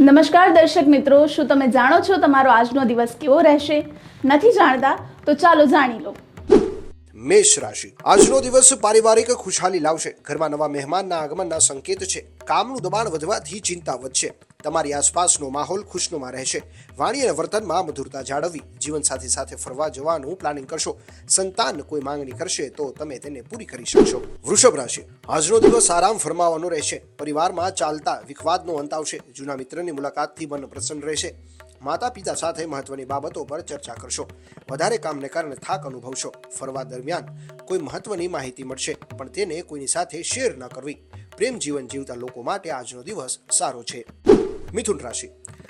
નમસ્કાર દર્શક મિત્રો, શું તમે જાણો છો તમારો આજનો દિવસ કેવો રહેશે? નથી જાણતા? તો ચાલો જાણી લો. મેષ રાશિ. આજનો દિવસ પારિવારિક ખુશહાલી લાવશે. ઘરમાં નવા મહેમાનના આગમનના સંકેત છે. કામનું દબાણ વધવાથી ચિંતા વધશે. તમારી આસપાસનો માહોલ ખુશનુમા રહેશે. વાણી અને વર્તનમાં મધુરતા જાળવવી. જીવનસાથી સાથે ફરવા જવાનું પ્લાનિંગ કરશો. સંતાન કોઈ માંગણી કરશે તો તમે તેને પૂરી કરી શકશો. વૃષભ રાશિ. આજનો દિવસ આરામ ફરમાવવાનો રહેશે. પરિવારમાં ચાલતા વિખવાદનો અંત આવશે. જૂના મિત્રની મુલાકાતથી મન પ્રસન્ન રહેશે. માતા પિતા સાથે મહત્વની બાબતો પર ચર્ચા કરશો. વધારે કામને કારણે થાક અનુભવશો. ફરવા દરમિયાન કોઈ મહત્વની માહિતી મળશે, પણ તેને કોઈની સાથે શેર ન કરવી. પ્રેમ જીવન જીવતા લોકો માટે આજનો દિવસ સારો છે. મિથુન રાશિ.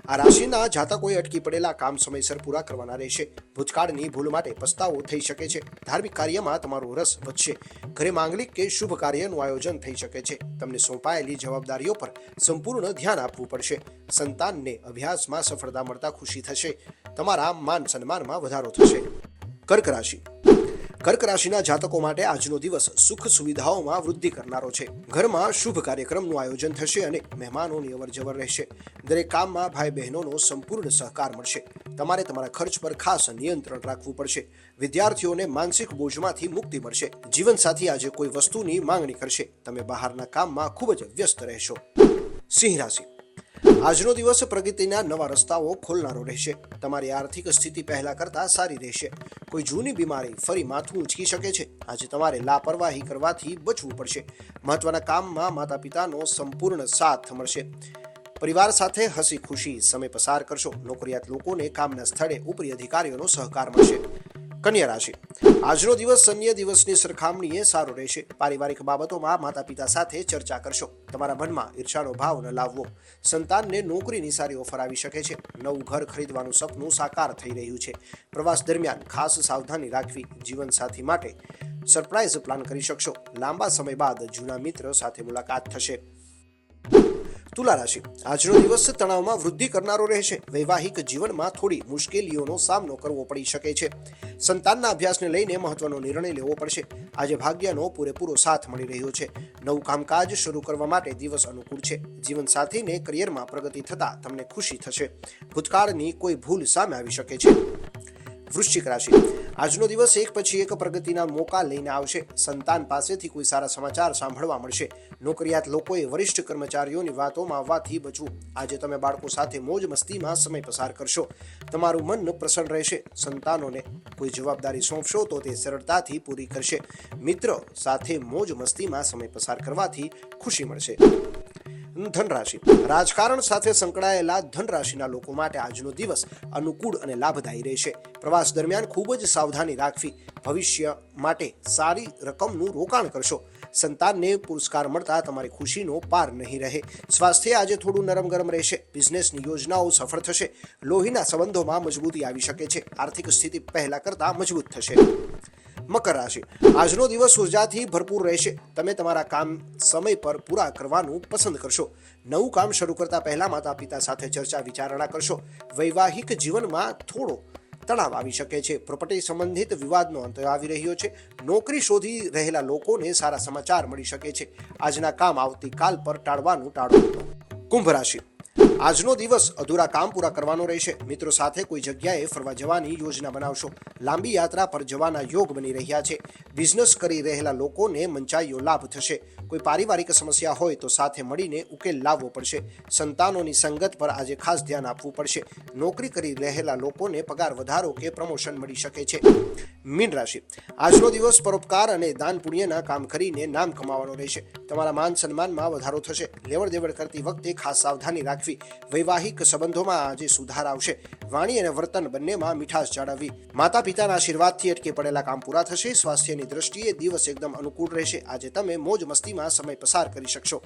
આ રાશિના જાતકોએ અટકી પડેલા કામ સમયસર પૂરા કરવાના રહેશે. ભૂતકાળની ભૂલ માટે પસ્તાવો થઈ શકે છે. ધાર્મિક કાર્યમાં તમારો રસ વધશે. ઘરે માંગલિક કે શુભ કાર્યનું આયોજન થઈ શકે છે. તમને સોંપાયેલી જવાબદારીઓ પર સંપૂર્ણ ધ્યાન આપવું પડશે. સંતાનને અભ્યાસમાં સફળતા મળતા ખુશી થશે. તમારા માન સન્માનમાં વધારો થશે. કર્ક રાશિ. કર્ક રાશિના જાતકો માટે આજનો દિવસ સુખ સુવિધાઓમાં વૃદ્ધિ કરનારો છે. ઘરમાં શુભ કાર્યક્રમનું આયોજન થશે અને મહેમાનોની અવરજવર રહેશે. દરેક કામમાં ભાઈ બહેનોનો સંપૂર્ણ સહકાર મળશે. તમારે તમારા ખર્ચ પર ખાસ નિયંત્રણ રાખવું પડશે. વિદ્યાર્થીઓને માનસિક બોજમાંથી મુક્તિ મળશે. જીવનસાથી આજે કોઈ વસ્તુની માંગણી કરશે. તમે બહારના કામમાં ખૂબ જ વ્યસ્ત રહેશો. સિંહ રાશિ. આજનો દિવસ પ્રગતિના નવા રસ્તાઓ ખોલનારો રહેશે. તમારી આર્થિક સ્થિતિ પહેલા કરતાં સારી રહેશે. કોઈ જૂની બીમારી ફરી માથું ઉંચકી શકે છે. આજે તમારે લાપરવાહી કરવાથી બચવું પડશે. મહત્વના કામમાં માતા પિતાનો સંપૂર્ણ સાથ મળશે. પરિવાર સાથે હસી ખુશી સમય પસાર કરશો. નોકરિયાત લોકોને કામના સ્થળે ઉપરી અધિકારીઓનો સહકાર મળશે. કન્યા રાશિ. આજનો દિવસ અન્ય દિવસની સરખામણીએ સારો રહેશે. પારિવારિક બાબતોમાં માતા પિતા સાથે ચર્ચા કરશો. તમારા મનમાં ઈર્ષાનો ભાવ ન લાવવો. સંતાનને નોકરીની સારી ઓફર આવી શકે છે. નવું ઘર ખરીદવાનું સપનું સાકાર થઈ રહ્યું છે. પ્રવાસ દરમિયાન ખાસ સાવધાની રાખવી જીવનસાથી માટે સરપ્રાઇઝ પ્લાન કરી શકશો. લાંબા સમય બાદ જૂના મિત્ર સાથે મુલાકાત થશે. તુલા રાશિ. આજનો દિવસ તણાવમાં વૃદ્ધિ કરનારો રહેશે. વૈવાહિક જીવનમાં થોડી મુશ્કેલીઓનો સામનો કરવો પડી શકે છે. સંતાનના અભ્યાસને લઈને મહત્વનો નિર્ણય લેવો પડશે. આજે ભાગ્યનો પૂરેપૂરો સાથ મળી રહ્યો છે. નવું કામકાજ શરૂ કરવા માટે દિવસ અનુકૂળ છે. જીવનસાથીને કરિયરમાં પ્રગતિ થતા તમને ખુશી થશે. ભૂતકાળની કોઈ ભૂલ સામે આવી શકે છે. વૃશ્ચિક રાશિ. આજનો દિવસ એક પછી એક પ્રગતિના મોકા લઈને આવશે. સંતાન પાસેથી કોઈ સારા સમાચાર સાંભળવા મળશે. નોકરિયાત લોકોએ વરિષ્ઠ કર્મચારીઓની વાતોમાં આવવાથી બચવું. આજે તમે બાળકો સાથે મોજ મસ્તીમાં સમય પસાર કરશો. તમારું મન પ્રસન્ન રહેશે. સંતાનોને કોઈ જવાબદારી સોંપશો તો તે સરળતાથી પૂરી કરશે. મિત્ર, સાથે મોજ મસ્તીમાં સમય પસાર કરવાથી ખુશી મળશે. ધનરાશિ. રાજકારણ સાથે સંકળાયેલા ધનરાશિના લોકો માટે આજનો દિવસ અનુકૂળ અને લાભદાયી રહેશે. પ્રવાસ દરમિયાન ખૂબ જ સાવધાની રાખવી. ભવિષ્ય માટે સારી રકમનું રોકાણ કરશો. સંતાનને પુરસ્કાર મળતા તમારી ખુશીનો પાર નહીં રહે. સ્વાસ્થ્ય આજે થોડું નરમ ગરમ રહેશે. બિઝનેસની યોજનાઓ સફળ થશે. લોહીના સંબંધોમાં મજબૂતી આવી શકે છે. આર્થિક સ્થિતિ પહેલા કરતાં મજબૂત થશે. મકર રાશિ. આજનો દિવસ ઉર્જાથી ભરપૂર રહેશે. તમે તમારા કામ સમય પર પૂરા કરવાનું પસંદ કરશો. નવું કામ શરૂ કરતા પહેલા માતા પિતા સાથે ચર્ચા વિચારણા કરશો. વૈવાહિક જીવનમાં થોડો તણાવ આવી શકે છે. પ્રોપર્ટી સંબંધિત વિવાદનો અંત આવી રહ્યો છે. નોકરી શોધી રહેલા લોકોને સારા સમાચાર મળી શકે છે. આજના કામ આવતીકાલ પર ટાળવાનું ટાળો. કુંભ રાશિ. આજનો દિવસ અધૂરા કામ પૂરા કરવાનો રહેશે. મિત્રો સાથે કોઈ જગ્યાએ ફરવા જવાની યોજના બનાવશો. લાંબી યાત્રા પર જવાના યોગ બની રહ્યા છે. બિઝનેસ કરી રહેલા લોકોને મંચાઈઓ લાભ થશે. કોઈ પારિવારિક સમસ્યા હોય તો સાથે મળીને ઉકેલ લાવવો પડશે. સંતાનોની સંગત પર આજે ખાસ ધ્યાન આપવું પડશે. નોકરી કરી રહેલા લોકોને પગાર વધારો કે પ્રમોશન મળી શકે છે. મીન રાશિ. આજનો દિવસ પરોપકાર અને દાન પુણ્યના કામ કરીને નામ કમાવાનો રહેશે. તમારા માન સન્માનમાં વધારો થશે. લેવડ દેવડ કરતી વખતે ખાસ સાવધાની રાખવી. વૈવાહિક સંબંધોમાં આજે સુધાર આવશે. વાણી અને વર્તન બંનેમાં મીઠાશ જાળવવી. માતા પિતાના આશીર્વાદથી અટકે પડેલા કામ પૂરા થશે. સ્વાસ્થ્યની દ્રષ્ટિએ દિવસ એકદમ અનુકૂળ રહેશે. આજે તમે મોજ મસ્તીમાં સમય પસાર કરી શકશો.